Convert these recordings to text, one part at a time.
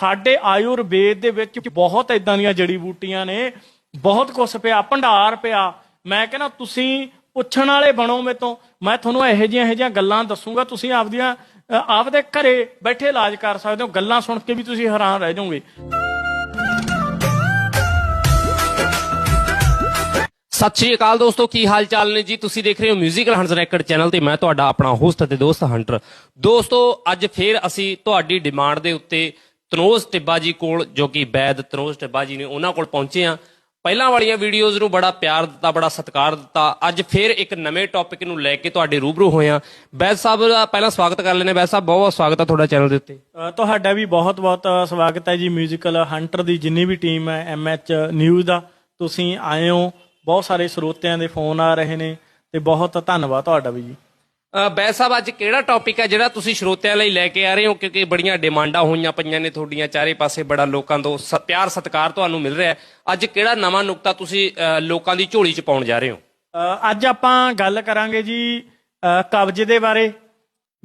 ਸਾਡੇ ਆਯੁਰਵੇਦ ਦੇ ਵਿੱਚ ਬਹੁਤ ਇਦਾਂ ਦੀਆਂ ਜੜੀ ਬੂਟੀਆਂ ਨੇ, ਬਹੁਤ ਕੁਛ ਪਿਆ, ਭੰਡਾਰ ਪਿਆ। ਮੈਂ ਕਹਿੰਦਾ, ਤੁਸੀਂ ਪੁੱਛਣ ਵਾਲੇ ਬਣੋ ਮੇਰੇ ਤੋਂ। ਮੈਂ ਤੁਹਾਨੂੰ ਇਹੋ ਜਿਹੀਆਂ ਇਹੋ ਜਿਹੀਆਂ ਗੱਲਾਂ ਦੱਸੂਗਾ, ਤੁਸੀਂ ਆਪਦੀਆਂ ਆਪਦੇ ਘਰੇ ਬੈਠੇ ਇਲਾਜ ਕਰ ਸਕਦੇ ਹੋ। ਗੱਲਾਂ ਸੁਣ ਕੇ ਵੀ ਤੁਸੀਂ ਹੈਰਾਨ ਰਹਿ ਜਾਓਗੇ। ਸਤਿ ਸ਼੍ਰੀ ਅਕਾਲ ਦੋਸਤੋ, ਕੀ ਹਾਲ ਚਾਲ ਨੇ ਜੀ? ਤੁਸੀਂ ਦੇਖ ਰਹੇ ਹੋ ਮਿਊਜ਼ੀਕਲ ਹੰਟਸ ਰੈਕਡ ਚੈਨਲ ਤੇ ਮੈਂ ਤੁਹਾਡਾ ਆਪਣਾ ਹੋਸਟ ਅਤੇ ਦੋਸਤ ਹੰਟਰ ਦੋਸਤੋ, ਅੱਜ ਫੇਰ ਅਸੀਂ ਤੁਹਾਡੀ ਡਿਮਾਂਡ ਦੇ ਉੱਤੇ ਤਨੋਜ ਟਿੱਬਾ ਜੀ ਕੋਲ, ਜੋ ਕਿ ਬੈਦ ਤਨੋਜ ਟਿੱਬਾ ਜੀ ਨੇ ਉਹਨਾਂ ਕੋਲ ਪਹੁੰਚੇ ਆ ਪਹਿਲਾਂ ਵਾਲੀਆਂ ਵੀਡੀਓਜ਼ ਨੂੰ ਬੜਾ ਪਿਆਰ ਦਿੱਤਾ, ਬੜਾ ਸਤਿਕਾਰ ਦਿੱਤਾ। ਅੱਜ ਫਿਰ ਇੱਕ ਨਵੇਂ ਟੌਪਿਕ ਨੂੰ ਲੈ ਕੇ ਤੁਹਾਡੇ ਰੂਬਰੂ ਹੋਏ ਆ ਵੈਦ ਸਾਹਿਬ ਦਾ ਪਹਿਲਾਂ ਸਵਾਗਤ ਕਰ ਲੈਨੇ ਵੈਦ ਸਾਹਿਬ, ਬਹੁਤ ਬਹੁਤ ਸਵਾਗਤ ਆ ਤੁਹਾਡਾ ਚੈਨਲ ਦੇ ਉੱਤੇ। ਤੁਹਾਡਾ ਵੀ ਬਹੁਤ-ਬਹੁਤ ਸਵਾਗਤ ਹੈ ਜੀ। ਮਿਊਜ਼ੀਕਲ ਹੰਟਰ ਦੀ ਜਿੰਨੀ ਵੀ ਟੀਮ ਹੈ ਐਮਐਚ ਨਿਊਜ਼ ਦਾ, ਤੁਸੀਂ ਆਏ ਹੋ। ਬਹੁਤ ਸਾਰੇ ਸਰੋਤਿਆਂ ਦੇ ਫੋਨ ਆ ਰਹੇ ਨੇ ਤੇ ਬਹੁਤ ਧੰਨਵਾਦ ਤੁਹਾਡਾ ਵੀ ਜੀ। ਅ, ਸਾਹਿਬ ਅੱਜ ਕਿਹੜਾ ਟੌਪਿਕ ਹੈ ਜਿਹੜਾ ਤੁਸੀਂ ਸਰੋਤਿਆਂ ਲਈ ਲੈ ਕੇ ਆ ਰਹੇ ਹੋ? ਕਿਉਂਕਿ ਬੜੀਆਂ ਡਿਮਾਂਡਾਂ ਹੋਈਆਂ ਪਈਆਂ ਨੇ ਤੁਹਾਡੀਆਂ ਚਾਰੇ ਪਾਸੇ ਬੜਾ ਲੋਕਾਂ ਤੋਂ ਸ- ਪਿਆਰ ਸਤਿਕਾਰ ਤੁਹਾਨੂੰ ਮਿਲ ਰਿਹਾ ਅੱਜ ਕਿਹੜਾ ਨਵਾਂ ਨੁਕਤਾ ਤੁਸੀਂ ਲੋਕਾਂ ਦੀ ਝੋਲੀ 'ਚ ਪਾਉਣ ਜਾ ਰਹੇ ਹੋ? ਅੱਜ ਆਪਾਂ ਗੱਲ ਕਰਾਂਗੇ ਜੀ ਕਬਜ਼ੇ ਦੇ ਬਾਰੇ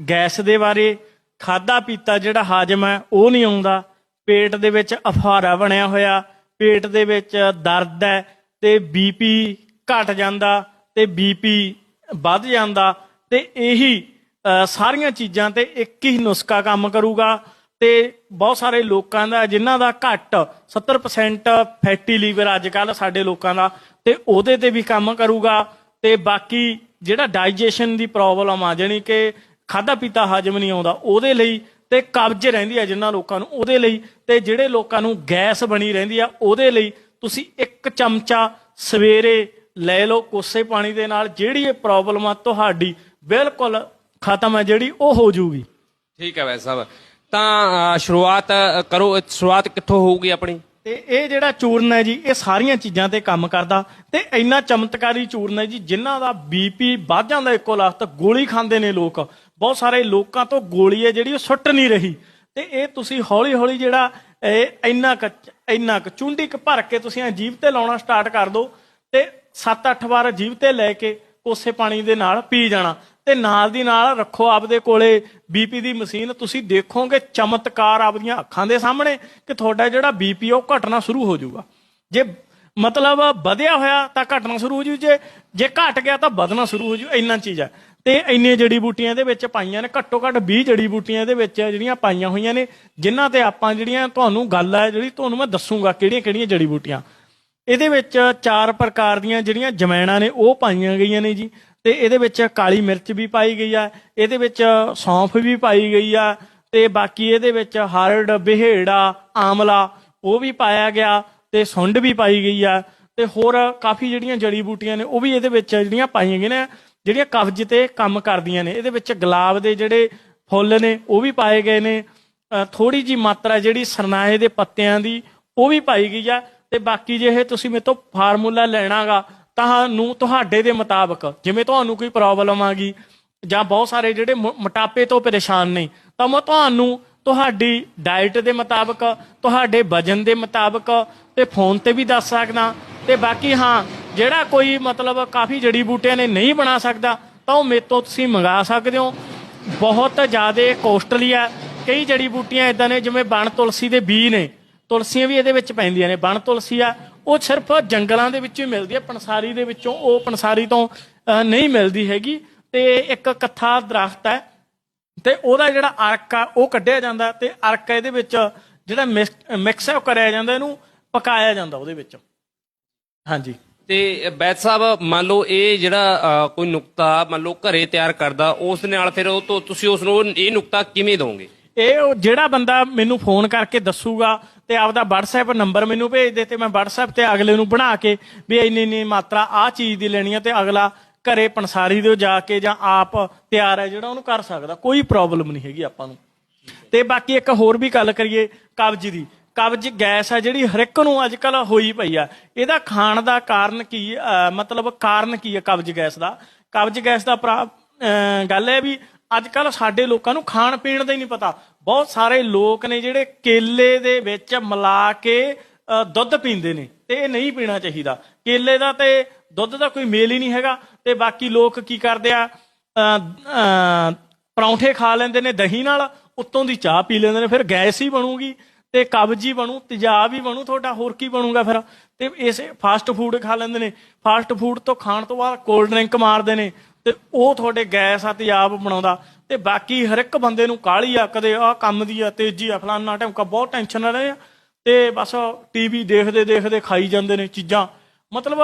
ਗੈਸ ਦੇ ਬਾਰੇ। ਖਾਦਾ ਪੀਤਾ ਜਿਹੜਾ ਹਾਜਮ ਹੈ ਉਹ ਨਹੀਂ ਆਉਂਦਾ। ਪੇਟ ਦੇ ਵਿੱਚ ਅਫਾਰਾ ਬਣਿਆ ਹੋਇਆ ਪੇਟ ਦੇ ਵਿੱਚ ਦਰਦ ਹੈ ਤੇ ਬੀਪੀ ਘਟ ਜਾਂਦਾ ਤੇ ਬੀਪੀ ਵੱਧ ਜਾਂਦਾ। ਤੇ ਇਹੀ ਸਾਰੀਆਂ ਚੀਜ਼ਾਂ ਤੇ ਇੱਕ ਹੀ ਨੁਸਖਾ ਕੰਮ ਕਰੂਗਾ ਤੇ ਬਹੁਤ ਸਾਰੇ ਲੋਕਾਂ ਦਾ, ਜਿਨ੍ਹਾਂ ਦਾ ਘੱਟ 70% ਫੈਟੀ ਲੀਵਰ ਅੱਜ ਕੱਲ ਸਾਡੇ ਲੋਕਾਂ ਦਾ, ਤੇ ਉਹਦੇ ਤੇ ਵੀ ਕੰਮ ਕਰੂਗਾ ਤੇ ਬਾਕੀ ਜਿਹੜਾ ਡਾਈਜੈਸ਼ਨ ਦੀ ਪ੍ਰੋਬਲਮ ਆ, ਜਾਣੀ ਕਿ ਖਾਦਾ ਪੀਤਾ ਹਜਮ ਨਹੀਂ ਆਉਂਦਾ, ਉਹਦੇ ਲਈ ਤੇ ਕਬਜ਼ ਰਹਿੰਦੀ ਆ ਜਿਨ੍ਹਾਂ ਲੋਕਾਂ ਨੂੰ, ਉਹਦੇ ਲਈ ਤੇ ਜਿਹੜੇ ਲੋਕਾਂ ਨੂੰ ਗੈਸ ਬਣੀ ਰਹਿੰਦੀ ਆ, ਉਹਦੇ ਲਈ ਤੁਸੀਂ ਇੱਕ ਚਮਚਾ ਸਵੇਰੇ ਲੈ ਲਓ ਕੋਸੇ ਪਾਣੀ ਦੇ ਨਾਲ, ਜਿਹੜੀ ਇਹ ਪ੍ਰੋਬਲਮ ਆ ਤੁਹਾਡੀ ਬਿਲਕੁਲ ਖਤਮ ਹੈ ਜਿਹੜੀ ਉਹ ਹੋ ਜਾਊਗੀ। ਠੀਕ ਹੈ ਵੈਦ ਸਾਹਿਬ। ਤਾਂ ਅ, ਸ਼ੁਰੂਆਤ ਅ, ਕਰੋ ਸ਼ੁਰੂਆਤ ਕਿੱਥੋਂ ਹੋਊਗੀ ਆਪਣੀ? ਤੇ ਇਹ ਜਿਹੜਾ ਚੂਰਨ ਹੈ ਜੀ ਇਹ ਸਾਰੀਆਂ ਚੀਜ਼ਾਂ ਤੇ ਕੰਮ ਕਰਦਾ ਤੇ ਇੰਨਾ ਚਮਤਕਾਰੀ ਚੂਰਨ ਹੈ ਜੀ ਜਿਨ੍ਹਾਂ ਦਾ ਬੀਪੀ ਵੱਧ ਜਾਂਦਾ ਇੱਕੋ ਲਖਤ ਗੋਲੀ ਖਾਂਦੇ ਨੇ ਲੋਕ। ਬਹੁਤ ਸਾਰੇ ਲੋਕਾਂ ਤੋਂ ਗੋਲੀ ਹੈ ਜਿਹੜੀ ਉਹ ਸੁੱਟ ਨਹੀਂ ਰਹੀ। ਤੇ ਇਹ ਤੁਸੀਂ ਹੌਲੀ ਹੌਲੀ ਜਿਹੜਾ ਇਹ ਇੰਨਾ ਕੁ ਇੰਨਾ ਕੁ ਚੁੰਡੀ ਕ ਭਰ ਕੇ ਤੁਸੀਂ ਅਜੀਬ ਤੇ ਲਾਉਣਾ ਸਟਾਰਟ ਕਰ ਦਿਓ ਤੇ 7-8 ਵਾਰ ਅਜੀਬ ਤੇ ਲੈ ਕੇ ਕੋਸੇ ਪਾਣੀ ਦੇ ਨਾਲ ਪੀ ਜਾਣਾ। ਤੇ ਨਾਲ ਦੀ ਨਾਲ ਰੱਖੋ ਆਪਦੇ ਕੋਲੇ ਬੀਪੀ ਦੀ ਮਸ਼ੀਨ। ਤੁਸੀਂ ਦੇਖੋਗੇ ਚਮਤਕਾਰ ਆਪਦੀਆਂ ਅੱਖਾਂ ਦੇ ਸਾਹਮਣੇ ਕਿ ਤੁਹਾਡਾ ਜਿਹੜਾ ਬੀਪੀ ਉਹ ਘਟਣਾ ਸ਼ੁਰੂ ਹੋ ਜਾਊਗਾ। ਜੇ ਮਤਲਬ ਵਧਿਆ ਹੋਇਆ ਤਾਂ ਘਟਣਾ ਸ਼ੁਰੂ ਹੋ ਜੂ। ਜੇ ਜੇ ਘਟ ਗਿਆ ਤਾਂ ਵਧਣਾ ਸ਼ੁਰੂ ਹੋ ਜੂ। ਇੰਨਾ ਚੀਜ਼ ਹੈ ਤੇ ਇੰਨੇ ਜੜੀ ਬੂਟੀਆਂ ਇਹਦੇ ਵਿੱਚ ਪਾਈਆਂ ਨੇ, ਘੱਟੋ ਘੱਟ 20 ਜੜੀ ਬੂਟੀਆਂ ਇਹਦੇ ਵਿੱਚ ਜਿਹੜੀਆਂ ਪਾਈਆਂ ਹੋਈਆਂ ਨੇ, ਜਿਨ੍ਹਾਂ ਤੇ ਆਪਾਂ ਜਿਹੜੀਆਂ ਤੁਹਾਨੂੰ ਗੱਲ ਹੈ ਜਿਹੜੀ ਤੁਹਾਨੂੰ ਮੈਂ ਦੱਸੂਗਾ ਕਿਹੜੀਆਂ ਕਿਹੜੀਆਂ ਜੜੀ ਬੂਟੀਆਂ। ਇਹਦੇ ਵਿੱਚ ਚਾਰ ਪ੍ਰਕਾਰ ਦੀਆਂ ਜਿਹੜੀਆਂ ਜਮੈਣਾ ਨੇ, ਉਹ ਪਾਈਆਂ ਗਈਆਂ ਨੇ ਜੀ। ਤੇ ਇਹਦੇ ਵਿੱਚ ਕਾਲੀ ਮਿਰਚ ਵੀ ਪਾਈ ਗਈ ਆ, ਇਹਦੇ ਵਿੱਚ ਸੌਂਫ ਵੀ ਪਾਈ ਗਈ ਆ, ਤੇ ਬਾਕੀ ਇਹਦੇ ਵਿੱਚ ਹਰੜ ਬਿਹੇੜਾ, ਆਮਲਾ, ਉਹ ਵੀ ਪਾਇਆ ਗਿਆ ਤੇ ਸੁੰਡ ਵੀ ਪਾਈ ਗਈ ਆ, ਤੇ ਹੋਰ ਕਾਫੀ ਜਿਹੜੀਆਂ ਜੜੀ ਬੂਟੀਆਂ ਨੇ ਉਹ ਵੀ ਇਹਦੇ ਵਿੱਚ ਜਿਹੜੀਆਂ ਪਾਈਆਂ ਗਈਆਂ ਨੇ, ਜਿਹੜੀਆਂ ਕਬਜ਼ ਤੇ ਕੰਮ ਕਰਦੀਆਂ ਨੇ। ਇਹਦੇ ਵਿੱਚ ਗੁਲਾਬ ਦੇ ਜਿਹੜੇ ਫੁੱਲ ਨੇ, ਉਹ ਵੀ ਪਾਏ ਗਏ ਨੇ। ਥੋੜੀ ਜੀ ਮਾਤਰਾ ਜਿਹੜੀ ਸਰਨਾਏ ਦੇ ਪੱਤਿਆਂ ਦੀ, ਉਹ ਵੀ ਪਾਈ ਗਈ ਆ, ਤੇ ਬਾਕੀ ਜੇ ਇਹ ਤੁਸੀਂ ਮੇਰੇ ਤੋਂ ਫਾਰਮੂਲਾ ਲੈਣਾਗਾ ਤੁਹਾਨੂੰ, ਤੁਹਾਡੇ ਦੇ ਮੁਤਾਬਕ, ਜਿਵੇਂ ਤੁਹਾਨੂੰ ਕੋਈ ਪ੍ਰੋਬਲਮ ਆ ਗਈ, ਜਾਂ ਬਹੁਤ ਸਾਰੇ ਜਿਹੜੇ ਮੋ- ਮੋਟਾਪੇ ਤੋਂ ਪਰੇਸ਼ਾਨ ਨੇ, ਤਾਂ ਮੈਂ ਤੁਹਾਨੂੰ ਤੁਹਾਡੀ ਡਾਈਟ ਦੇ ਮੁਤਾਬਕ, ਤੁਹਾਡੇ ਵਜਨ ਦੇ ਮੁਤਾਬਕ, ਤੇ ਫੋਨ ਤੇ ਵੀ ਦੱਸ ਸਕਦਾ। ਤੇ ਬਾਕੀ ਹਾਂ, ਜਿਹੜਾ ਕੋਈ ਮਤਲਬ ਕਾਫੀ ਜੜੀ ਬੂਟਿਆਂ ਨੇ ਨਹੀਂ ਬਣਾ ਸਕਦਾ, ਤਾਂ ਉਹ ਮੇਰੇ ਤੋਂ ਤੁਸੀਂ ਮੰਗਾ ਸਕਦੇ ਹੋ। ਬਹੁਤ ਜ਼ਿਆਦਾ ਕੋਸਟਲੀ ਆ। ਕਈ ਜੜੀ ਬੂਟੀਆਂ ਇਦਾਂ ਨੇ, ਜਿਵੇਂ ਬਣ ਤੁਲਸੀ ਦੇ ਬੀ ਨੇ, ਤੁਲਸੀਆਂ ਵੀ ਇਹਦੇ ਵਿੱਚ ਪੈਂਦੀਆਂ ਨੇ। ਬਣ ਤੁਲਸੀ ਆ ਉਹ ਸਿਰਫ ਜੰਗਲਾਂ ਦੇ ਵਿੱਚੋਂ ਹੀ ਮਿਲਦੀ ਹੈ ਪੰਸਾਰੀ ਦੇ ਵਿੱਚੋਂ ਉਹ ਪੰਸਾਰੀ ਤੋਂ ਨਹੀਂ ਮਿਲਦੀ ਹੈਗੀ। ਤੇ ਇੱਕ ਕੱਥਾ ਦਰਖਤ ਹੈ, ਤੇ ਉਹਦਾ ਜਿਹੜਾ ਅਰਕ ਆ, ਉਹ ਕੱਢਿਆ ਜਾਂਦਾ ਤੇ ਅਰਕ ਇਹਦੇ ਵਿੱਚ ਜਿਹੜਾ ਮਿਕਸ ਹੈ, ਉਹ ਕਰਿਆ ਜਾਂਦਾ, ਇਹਨੂੰ ਪਕਾਇਆ ਜਾਂਦਾ ਉਹਦੇ ਵਿੱਚ। ਹਾਂਜੀ। ਤੇ ਬੈਦ ਸਾਹਿਬ, ਮੰਨ ਲਓ ਇਹ ਜਿਹੜਾ ਕੋਈ ਨੁਕਤਾ ਮੰਨ ਲਓ ਘਰੇ ਤਿਆਰ ਕਰਦਾ, ਉਸ ਨਾਲ ਫਿਰ ਉਹ ਤੋਂ ਤੁਸੀਂ ਉਸ ਨੂੰ ਇਹ ਨੁਕਤਾ ਕਿਵੇਂ ਦੋਗੇ? ਇਹ ਉਹ ਜਿਹੜਾ ਬੰਦਾ ਮੈਨੂੰ ਫੋਨ ਕਰਕੇ ਦੱਸੂਗਾ ਤੇ ਆਪਦਾ WhatsApp ਨੰਬਰ ਮੈਨੂੰ ਭੇਜ ਦੇ ਤੇ ਮੈਂ WhatsApp ਤੇ ਅਗਲੇ ਨੂੰ ਬਣਾ ਕੇ ਵੀ ਇੰਨੀ ਇੰਨੀ ਮਾਤਰਾ ਆ ਚੀਜ਼ ਦੀ ਲੈਣੀ ਹੈ ਤੇ ਅਗਲਾ ਘਰੇ ਪੰਸਾਰੀ ਦੇ ਜਾ ਕੇ ਜਾਂ ਆਪ ਤਿਆਰ ਹੈ ਜਿਹੜਾ ਉਹਨੂੰ ਕਰ ਸਕਦਾ, ਕੋਈ ਪ੍ਰੋਬਲਮ ਨਹੀਂ ਹੈਗੀ ਆਪਾਂ ਨੂੰ। ਤੇ ਬਾਕੀ ਇੱਕ ਹੋਰ ਵੀ ਗੱਲ ਕਰੀਏ ਕਬਜ਼ ਦੀ। ਕਬਜ਼ ਗੈਸ ਹੈ ਜਿਹੜੀ ਹਰ ਇੱਕ ਨੂੰ ਅੱਜ ਕੱਲ ਹੋਈ ਪਈ ਆ। ਇਹਦਾ ਖਾਣ ਦਾ ਕਾਰਨ ਕੀ ਮਤਲਬ ਕਾਰਨ ਕੀ ਹੈ ਕਬਜ਼ ਗੈਸ ਦਾ? ਕਬਜ਼ ਗੈਸ ਦਾ ਭਰਾ- ਗੱਲ ਹੈ ਵੀ ਅੱਜ ਕੱਲ ਸਾਡੇ ਲੋਕਾਂ ਨੂੰ ਖਾਣ ਪੀਣ ਦਾ ਹੀ ਨਹੀਂ ਪਤਾ। ਬਹੁਤ ਸਾਰੇ ਲੋਕ ਨੇ ਜਿਹੜੇ ਕੇਲੇ ਦੇ ਵਿੱਚ ਮਿਲਾ ਕੇ ਦੁੱਧ ਪੀਂਦੇ ਨੇ ਤੇ ਇਹ ਨਹੀਂ ਪੀਣਾ ਚਾਹੀਦਾ। ਕੇਲੇ ਦਾ ਤੇ ਦੁੱਧ ਦਾ ਕੋਈ ਮੇਲ ਹੀ ਨਹੀਂ ਹੈਗਾ ਤੇ ਬਾਕੀ ਲੋਕ ਕੀ ਕਰਦੇ ਆ ਪਰੌਂਠੇ ਖਾ ਲੈਂਦੇ ਨੇ ਦਹੀਂ ਨਾਲ, ਉੱਤੋਂ ਦੀ ਚਾਹ ਪੀ ਲੈਂਦੇ ਨੇ, ਫਿਰ ਗੈਸ ਹੀ ਬਣੂਗੀ ਤੇ ਕਬਜੀ ਬਣੂ, ਤੇਜ਼ਾਬ ਹੀ ਬਣੂ ਤੁਹਾਡਾ, ਹੋਰ ਕੀ ਬਣੂਗਾ ਫਿਰ? ਤੇ ਇਸੇ ਫਾਸਟ ਫੂਡ ਖਾ ਲੈਂਦੇ ਨੇ। ਫਾਸਟ ਫੂਡ ਤੋਂ ਖਾਣ ਤੋਂ ਬਾਅਦ ਕੋਲਡ ਡਰਿੰਕ ਮਾਰਦੇ ਨੇ। ਤੇ ਉਹ ਤੁਹਾਡੇ ਗੈਸ ਆ ਤੇਜ਼ਾਬ ਬਣਾਉਂਦਾ। ਤੇ ਬਾਕੀ ਹਰ ਇੱਕ ਬੰਦੇ ਨੂੰ ਕਾਹਲੀ ਆ, ਕਦੇ ਆ ਕੰਮ ਦੀ ਆ, ਤੇਜ਼ੀ ਆ, ਫਲਾਨਾ ਟਾਈਮ ਬਹੁਤ ਟੈਨਸ਼ਨ ਰਹੇ ਆ। ਤੇ ਬਸ ਟੀਵੀ ਦੇਖਦੇ ਦੇਖਦੇ ਖਾਈ ਜਾਂਦੇ ਨੇ ਚੀਜ਼ਾਂ। ਮਤਲਬ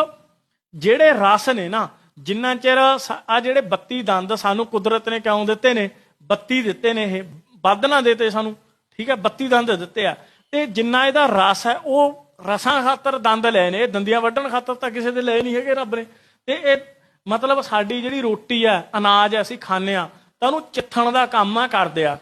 ਜਿਹੜੇ ਰਸ ਨੇ ਨਾ, ਜਿੰਨਾ ਚਿਰ ਆ ਜਿਹੜੇ 32 ਦੰਦ ਸਾਨੂੰ ਕੁਦਰਤ ਨੇ ਕਿਉਂ ਦਿੱਤੇ ਨੇ 32 ਦਿੱਤੇ ਨੇ ਇਹ, ਵੱਧ ਨਾ ਦਿੱਤੇ ਸਾਨੂੰ, ਠੀਕ ਹੈ 32 ਦੰਦ ਦਿੱਤੇ ਆ। ਤੇ ਜਿੰਨਾ ਇਹਦਾ ਰਸ ਹੈ, ਉਹ ਰਸਾਂ ਖਾਤਰ ਦੰਦ ਲਏ ਨੇ, ਇਹ ਦੰਦੀਆਂ ਵੱਢਣ ਖਾਤਰ ਤਾਂ ਕਿਸੇ ਦੇ ਲਏ ਨਹੀਂ ਹੈਗੇ ਰੱਬ ਨੇ। ਤੇ ਇਹ ਮਤਲਬ ਸਾਡੀ ਜਿਹੜੀ ਰੋਟੀ ਆ, ਅਨਾਜ ਅਸੀਂ ਖਾਂਦੇ ਆ, ਤਾਂ ਉਹਨੂੰ ਚਿੱਥਣ ਦਾ ਕੰਮ ਆ ਕਰਦੇ ਆ।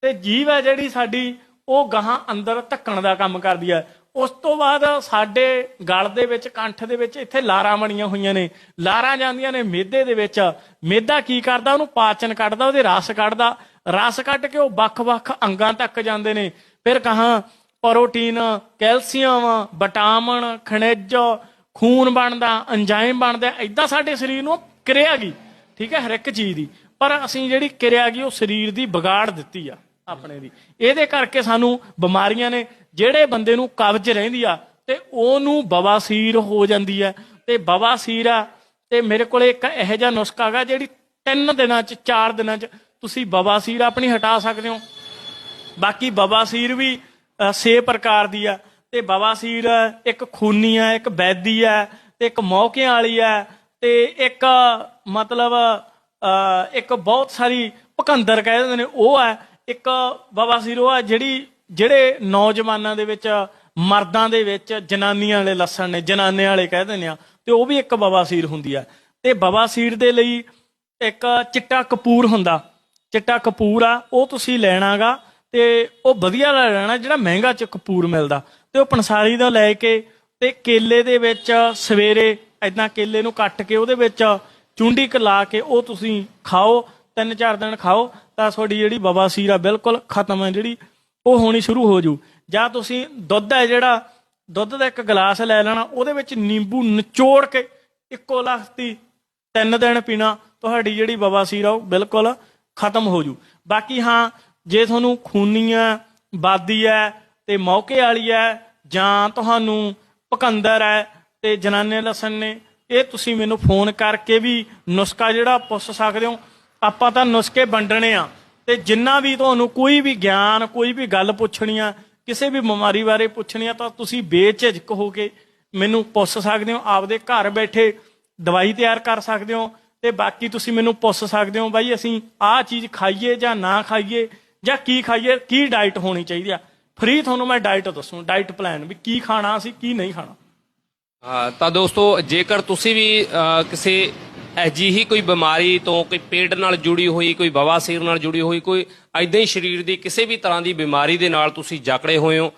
ਤੇ ਜੀਵ ਹੈ ਜਿਹੜੀ ਸਾਡੀ, ਉਹ ਗਾਹਾਂ ਅੰਦਰ ਧੱਕਣ ਦਾ ਕੰਮ ਕਰਦੀ ਹੈ ਉਸ ਤੋਂ ਬਾਅਦ ਸਾਡੇ ਗਲ ਦੇ ਵਿੱਚ, ਕੰਠ ਦੇ ਵਿੱਚ ਇੱਥੇ ਲਾਰਾਂ ਬਣੀਆਂ ਹੋਈਆਂ ਨੇ। ਲਾਰਾਂ ਜਾਂਦੀਆਂ ਨੇ ਮੇਦੇ ਦੇ ਵਿੱਚ। ਮੇਦਾ ਕੀ ਕਰਦਾ? ਉਹਨੂੰ ਪਾਚਨ ਕੱਢਦਾ, ਉਹਦੇ ਰਸ ਕੱਢਦਾ। ਰਸ ਕੱਢ ਕੇ ਉਹ ਵੱਖ-ਵੱਖ ਅੰਗਾਂ ਤੱਕ ਜਾਂਦੇ ਨੇ। ਫਿਰ ਕਹਾਂ ਪ੍ਰੋਟੀਨ, ਕੈਲਸ਼ੀਅਮ, ਵਿਟਾਮਿਨ, ਖਣਿਜ ਖੂਨ ਬਣਦਾ ਅੰਜਾਇਮ ਬਣਦਾ ਐਦਾਂ ਸਾਡੇ ਸਰੀਰ ਨੂੰ ਕਿਰਿਆ ਗਈ, ਠੀਕ ਹੈ, ਹਰ ਇੱਕ ਚੀਜ਼ ਦੀ। ਪਰ ਅਸੀਂ ਜਿਹੜੀ ਕਿਰਿਆ ਗਈ, ਉਹ ਸਰੀਰ ਦੀ ਵਿਗਾੜ ਦਿੱਤੀ ਆ, ਆਪਣੇ ਦੀ। ਇਹਦੇ ਕਰਕੇ ਸਾਨੂੰ ਬਿਮਾਰੀਆਂ ਨੇ, ਜਿਹੜੇ ਬੰਦੇ ਨੂੰ ਕਬਜ਼ ਰਹਿੰਦੀ ਆ, ਤੇ ਉਹਨੂੰ ਬਵਾਸੀਰ ਹੋ ਜਾਂਦੀ ਹੈ ਤੇ ਬਵਾਸੀਰ ਆ, ਤੇ ਮੇਰੇ ਕੋਲੇ ਇੱਕ ਇਹੋ ਜਿਹਾ ਨੁਸਖਾ ਹੈਗਾ, ਜਿਹੜੀ 3 ਦਿਨਾਂ ਚ 4 ਦਿਨਾਂ ਚ ਤੁਸੀਂ ਬਵਾਸੀਰ ਆਪਣੀ ਹਟਾ ਸਕਦੇ ਹੋ। ਬਾਕੀ ਬਵਾਸੀਰ ਵੀ 6 ਪ੍ਰਕਾਰ ਦੀ ਆ। ਤੇ ਬਵਾਸੀਰ ਇੱਕ ਖੂਨੀ ਹੈ ਇੱਕ ਬੈਦੀ ਹੈ ਤੇ ਇੱਕ ਮੌਕਿਆਂ ਵਾਲੀ ਹੈ ਤੇ ਇੱਕ ਮਤਲਬ ਅ, ਇੱਕ ਬਹੁਤ ਸਾਰੀ ਭਕੰਦਰ ਕਹਿ ਦਿੰਦੇ ਨੇ ਉਹ ਹੈ ਇੱਕ ਬਵਾਸੀਰ ਉਹ ਹੈ ਜਿਹੜੀ ਜਿਹੜੇ ਨੌਜਵਾਨਾਂ ਦੇ ਵਿੱਚ ਮਰਦਾਂ ਦੇ ਵਿੱਚ ਜਨਾਨੀਆਂ ਵਾਲੇ ਲੱਸਣ ਨੇ ਜਨਾਨੇ ਵਾਲੇ ਕਹਿ ਦਿੰਦੇ ਆ ਤੇ ਉਹ ਵੀ ਇੱਕ ਬਵਾਸੀਰ ਹੁੰਦੀ ਆ ਤੇ ਬਵਾਸੀਰ ਦੇ ਲਈ ਇੱਕ ਚਿੱਟਾ ਕਪੂਰ ਹੁੰਦਾ ਚਿੱਟਾ ਕਪੂਰ ਆ ਉਹ ਤੁਸੀਂ ਲੈਣਾਗਾ ਤੇ ਉਹ ਵਧੀਆ ਲੈਣਾ ਜਿਹੜਾ ਮਹਿੰਗਾ ਚ ਕਪੂਰ ਮਿਲਦਾ। ਤੇ ਉਹ ਪੰਸਾਰੀ ਦਾ ਲੈ ਕੇ ਤੇ ਕੇਲੇ ਦੇ ਵਿੱਚ ਸਵੇਰੇ ਐਦਾਂ ਕੇਲੇ ਨੂੰ ਕੱਟ ਕੇ ਉਹਦੇ ਵਿੱਚ ਚੁੰਡੀ ਲਾ ਕੇ ਉਹ ਤੁਸੀਂ ਖਾਓ, ਤਿੰਨ ਚਾਰ ਦਿਨ ਖਾਓ, ਤਾਂ ਤੁਹਾਡੀ ਜਿਹੜੀ ਬਵਾਸੀਰ ਆ ਬਿਲਕੁਲ ਖਤਮ ਹੈ ਜਿਹੜੀ, ਉਹ ਹੋਣੀ ਸ਼ੁਰੂ ਹੋ ਜੂ। ਜਾਂ ਤੁਸੀਂ ਦੁੱਧ ਹੈ ਜਿਹੜਾ, ਦੁੱਧ ਦਾ ਇੱਕ ਗਲਾਸ ਲੈ ਲੈਣਾ, ਉਹਦੇ ਵਿੱਚ ਨਿੰਬੂ ਨਿਚੋੜ ਕੇ ਇੱਕੋ ਲਖਤੀ ਤਿੰਨ ਦਿਨ ਪੀਣਾ, ਤੁਹਾਡੀ ਜਿਹੜੀ ਬਵਾਸੀਰ ਆ ਉਹ ਬਿਲਕੁਲ ਖਤਮ ਹੋ ਜੂ। ਬਾਕੀ ਹਾਂ, ਜੇ ਤੁਹਾਨੂੰ ਖੂਨੀਆ ਬਾਦੀ ਹੈ ਤੇ ਮੌਕੇ ਵਾਲੀ ਹੈ, ਜਾਂ ਤੁਹਾਨੂੰ ਭਕੰਦਰ ਹੈ ਤੇ ਜਨਾਨੇ ਲਸਣ ਨੇ, ਇਹ ਤੁਸੀਂ ਮੈਨੂੰ ਫੋਨ ਕਰਕੇ ਵੀ ਨੁਸਖਾ ਜਿਹੜਾ ਪੁੱਛ ਸਕਦੇ ਹੋ। ਆਪਾਂ ਤਾਂ ਨੁਸਖੇ ਵੰਡਣੇ ਆ ਤੇ ਜਿੰਨਾ ਵੀ ਤੁਹਾਨੂੰ ਕੋਈ ਵੀ ਗਿਆਨ, ਕੋਈ ਵੀ ਗੱਲ ਪੁੱਛਣੀ ਆ, ਕਿਸੇ ਵੀ ਬਿਮਾਰੀ ਬਾਰੇ ਪੁੱਛਣੀ ਆ, ਤਾਂ ਤੁਸੀਂ ਬੇਝਿਜਕ ਹੋ ਕੇ ਮੈਨੂੰ ਪੁੱਛ ਸਕਦੇ ਹੋ, ਆਪਦੇ ਘਰ ਬੈਠੇ ਦਵਾਈ ਤਿਆਰ ਕਰ ਸਕਦੇ ਹੋ ਤੇ ਬਾਕੀ ਤੁਸੀਂ ਮੈਨੂੰ ਪੁੱਛ ਸਕਦੇ ਹੋ, ਬਾਈ ਅਸੀਂ ਆਹ ਚੀਜ਼ ਖਾਈਏ ਜਾਂ ਨਾ ਖਾਈਏ ਜਾਂ ਕੀ ਖਾਈਏ, ਕੀ ਡਾਈਟ ਹੋਣੀ ਚਾਹੀਦੀ ਆ। ਫ੍ਰੀ ਤੁਹਾਨੂੰ ਮੈਂ ਡਾਈਟ ਦੱਸੂ ਡਾਈਟ ਪਲਾਨ ਵੀ ਕੀ ਖਾਣਾ ਅਸੀਂ ਕੀ ਨਹੀਂ ਖਾਣਾ। ਤਾਂ ਦੋਸਤੋ ਜੇਕਰ ਤੁਸੀਂ ਵੀ ਅਹ, ਕਿਸੇ ਅਜਿਹੀ ਕੋਈ ਬਿਮਾਰੀ ਤੋਂ ਕੋਈ ਪੇਟ ਨਾਲ ਜੁੜੀ ਹੋਈ ਕੋਈ ਬਵਾਸੀਰ ਨਾਲ ਜੁੜੀ ਹੋਈ ਕੋਈ ਐਦਾਂ ਹੀ ਸਰੀਰ ਦੀ ਕਿਸੇ ਵੀ ਤਰ੍ਹਾਂ ਦੀ ਬਿਮਾਰੀ ਦੇ ਨਾਲ ਤੁਸੀਂ ਜਕੜੇ ਹੋਏ ਹੋ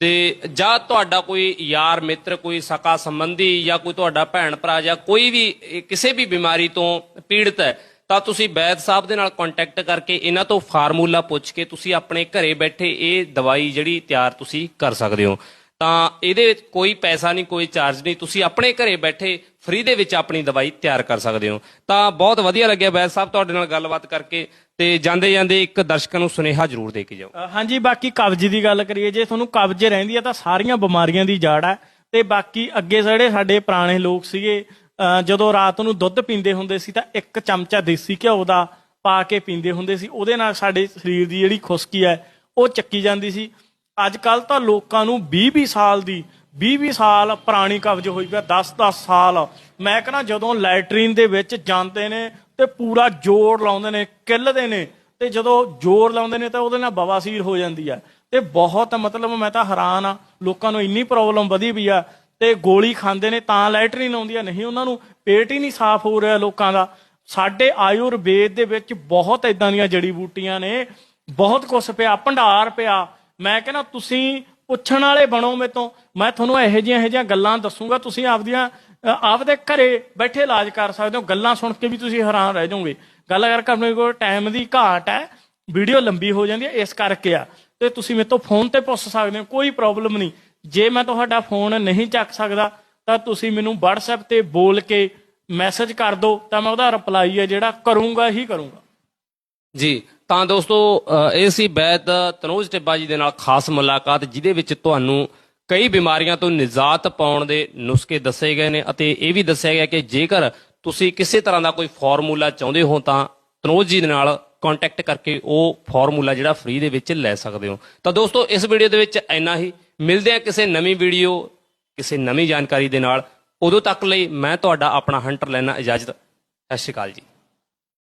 ਤੇ ਜਾਂ ਤੁਹਾਡਾ ਕੋਈ ਯਾਰ ਮਿੱਤਰ ਕੋਈ ਸਕਾ ਸੰਬੰਧੀ ਜਾਂ ਕੋਈ ਤੁਹਾਡਾ ਭੈਣ ਭਰਾ ਜਾਂ ਕੋਈ ਵੀ ਇਹ ਕਿਸੇ ਵੀ ਬਿਮਾਰੀ ਤੋਂ ਪੀੜਤ ਹੈ ਤਾਂ ਤੁਸੀਂ ਬੈਦ ਸਾਹਿਬ ਦੇ ਨਾਲ ਕੰਟੈਕਟ ਕਰਕੇ ਇਹਨਾਂ ਤੋਂ ਫਾਰਮੂਲਾ ਪੁੱਛ ਕੇ ਤੁਸੀਂ ਆਪਣੇ ਘਰੇ ਬੈਠੇ ਇਹ ਦਵਾਈ ਜਿਹੜੀ ਤਿਆਰ ਤੁਸੀਂ ਕਰ ਸਕਦੇ ਹੋ। ਤਾਂ ਇਹਦੇ ਵਿੱਚ ਕੋਈ ਪੈਸਾ ਨਹੀਂ, ਕੋਈ ਚਾਰਜ ਨਹੀਂ। ਤੁਸੀਂ ਆਪਣੇ ਘਰੇ ਬੈਠੇ ਫ੍ਰੀ ਦੇ ਵਿੱਚ ਆਪਣੀ ਦਵਾਈ ਤਿਆਰ ਕਰ ਸਕਦੇ ਹੋ। ਤਾਂ ਬਹੁਤ ਵਧੀਆ ਲੱਗਿਆ ਬੈਦ ਸਾਹਿਬ ਤੁਹਾਡੇ ਨਾਲ ਗੱਲਬਾਤ ਕਰਕੇ ਤੇ ਜਾਂਦੇ ਜਾਂਦੇ ਇੱਕ ਦਰਸ਼ਕਾਂ ਨੂੰ ਸੁਨੇਹਾ ਜ਼ਰੂਰ ਦੇ ਕੇ ਜਾਓ। ਹਾਂਜੀ, ਬਾਕੀ ਕਬਜ਼ ਦੀ ਗੱਲ ਕਰੀਏ, ਜੇ ਤੁਹਾਨੂੰ ਕਬਜ਼ ਰਹਿੰਦੀ ਹੈ ਤਾਂ ਸਾਰੀਆਂ ਬਿਮਾਰੀਆਂ ਦੀ ਜੜ ਹੈ ਤੇ ਬਾਕੀ ਅੱਗੇ ਜਿਹੜੇ ਸਾਡੇ ਪੁਰਾਣੇ ਲੋਕ ਸੀਗੇ ਜਦੋਂ ਰਾਤ ਨੂੰ ਦੁੱਧ ਪੀਂਦੇ ਹੁੰਦੇ ਸੀ ਤਾਂ ਇੱਕ ਚਮਚਾ ਦੇਸੀ ਘਿਓ ਦਾ ਪਾ ਕੇ ਪੀਂਦੇ ਹੁੰਦੇ ਸੀ। ਉਹਦੇ ਨਾਲ ਸਾਡੇ ਸਰੀਰ ਦੀ ਜਿਹੜੀ ਖੁਸ਼ਕੀ ਹੈ, ਉਹ ਚੱਕੀ ਜਾਂਦੀ ਸੀ। ਅੱਜ ਕੱਲ ਤਾਂ ਲੋਕਾਂ ਨੂੰ 20-20 ਸਾਲ ਦੀ 20-20 ਸਾਲ ਪੁਰਾਣੀ ਕਬਜ਼ ਹੋਈ ਪਿਆ 10-10 ਸਾਲ। ਮੈਂ ਕਹਿੰਦਾ ਜਦੋਂ ਲੈਟਰੀਨ ਦੇ ਵਿੱਚ ਜਾਂਦੇ ਨੇ ਤੇ ਪੂਰਾ ਜ਼ੋਰ ਲਾਉਂਦੇ ਨੇ, ਕਿੱਲਦੇ ਨੇ, ਤੇ ਜਦੋਂ ਜ਼ੋਰ ਲਾਉਂਦੇ ਨੇ ਤਾਂ ਉਹਦੇ ਨਾਲ ਬਵਾਸੀਰ ਹੋ ਜਾਂਦੀ ਆ ਤੇ ਬਹੁਤ ਮਤਲਬ ਮੈਂ ਤਾਂ ਹੈਰਾਨ ਆ ਲੋਕਾਂ ਨੂੰ ਇੰਨੀ ਪ੍ਰੋਬਲਮ ਵਧੀ ਪਈ ਆ ਤੇ ਗੋਲੀ ਖਾਂਦੇ ਨੇ ਤਾਂ ਲੈਟਰੀਨ ਆਉਂਦੀ ਆ ਨਹੀਂ, ਉਹਨਾਂ ਨੂੰ ਪੇਟ ਹੀ ਨਹੀਂ ਸਾਫ਼ ਹੋ ਰਿਹਾ ਲੋਕਾਂ ਦਾ। ਸਾਡੇ ਆਯੁਰਵੇਦ ਦੇ ਵਿੱਚ ਬਹੁਤ ਇਦਾਂ ਦੀਆਂ ਜੜੀ ਬੂਟੀਆਂ ਨੇ, ਬਹੁਤ ਕੁਛ ਪਿਆ, ਭੰਡਾਰ ਪਿਆ। ਮੈਂ ਕਹਿੰਦਾ, ਤੁਸੀਂ ਪੁੱਛਣ ਵਾਲੇ ਬਣੋ ਮੇਰੇ ਤੋਂ। ਮੈਂ ਤੁਹਾਨੂੰ ਇਹੋ ਜਿਹੀਆਂ ਇਹੋ ਜਿਹੀਆਂ ਗੱਲਾਂ ਦੱਸੂਗਾ, ਤੁਸੀਂ ਆਪਦੀਆਂ ਆਪਦੇ ਘਰੇ ਬੈਠੇ ਇਲਾਜ ਕਰ ਸਕਦੇ ਹੋ। ਗੱਲਾਂ ਸੁਣ ਕੇ ਵੀ ਤੁਸੀਂ ਹੈਰਾਨ ਰਹਿ ਜਾਓਗੇ। ਗੱਲ ਕਰਕੇ ਆਪਣੇ ਕੋਲ ਟਾਈਮ ਦੀ ਘਾਟ ਹੈ, ਵੀਡੀਓ ਲੰਬੀ ਹੋ ਜਾਂਦੀ ਹੈ, ਇਸ ਕਰਕੇ ਆ। ਤੇ ਤੁਸੀਂ ਮੇਰੇ ਤੋਂ ਫੋਨ ਤੇ ਪੁੱਛ ਸਕਦੇ ਹੋ, ਕੋਈ ਪ੍ਰੋਬਲਮ ਨਹੀਂ। ਜੇ ਮੈਂ ਤੁਹਾਡਾ ਫੋਨ ਨਹੀਂ ਚੱਕ ਸਕਦਾ, ਤਾਂ ਤੁਸੀਂ ਮੈਨੂੰ WhatsApp ਤੇ ਬੋਲ ਕੇ ਮੈਸੇਜ ਕਰ ਦਿਓ, ਤਾਂ ਮੈਂ ਉਹਦਾ ਰਿਪਲਾਈ ਹੈ ਜਿਹੜਾ ਕਰੂੰਗਾ ਹੀ ਕਰੂੰਗਾ। ਜੀ, ਤਾਂ ਦੋਸਤੋ ਇਹ ਸੀ ਬੈਦ ਤਨੋਜ ਟਿੱਬਾ ਜੀ ਦੇ ਨਾਲ ਖਾਸ ਮੁਲਾਕਾਤ, ਜਿਹਦੇ ਵਿੱਚ ਤੁਹਾਨੂੰ ਕਈ ਬਿਮਾਰੀਆਂ ਤੋਂ ਨਿਜਾਤ ਪਾਉਣ ਦੇ ਨੁਸਖੇ ਦੱਸੇ ਗਏ ਨੇ ਅਤੇ ਇਹ ਵੀ ਦੱਸਿਆ ਗਿਆ ਕਿ ਜੇਕਰ ਤੁਸੀਂ ਕਿਸੇ ਤਰ੍ਹਾਂ ਦਾ ਕੋਈ ਫਾਰਮੂਲਾ ਚਾਹੁੰਦੇ ਹੋ, ਤਾਂ ਤਨੋਜ ਜੀ ਦੇ ਨਾਲ ਕੰਟੈਕਟ ਕਰਕੇ ਉਹ ਫਾਰਮੂਲਾ ਜਿਹੜਾ ਫ੍ਰੀ ਦੇ ਵਿੱਚ ਲੈ ਸਕਦੇ ਹੋ। ਤਾਂ ਦੋਸਤੋ, ਇਸ ਵੀਡੀਓ ਦੇ ਵਿੱਚ ਇੰਨਾ ਹੀ। ਮਿਲਦੇ ਆ ਕਿਸੇ ਨਵੀਂ ਵੀਡੀਓ, ਕਿਸੇ ਨਵੀਂ ਜਾਣਕਾਰੀ ਦੇ ਨਾਲ। ਉਦੋਂ ਤੱਕ ਲਈ ਮੈਂ ਤੁਹਾਡਾ ਆਪਣਾ ਹੰਟਰ ਲੈਣਾ ਇਜਾਜ਼ਤ। ਸਤਿ ਸ਼੍ਰੀ ਅਕਾਲ ਜੀ।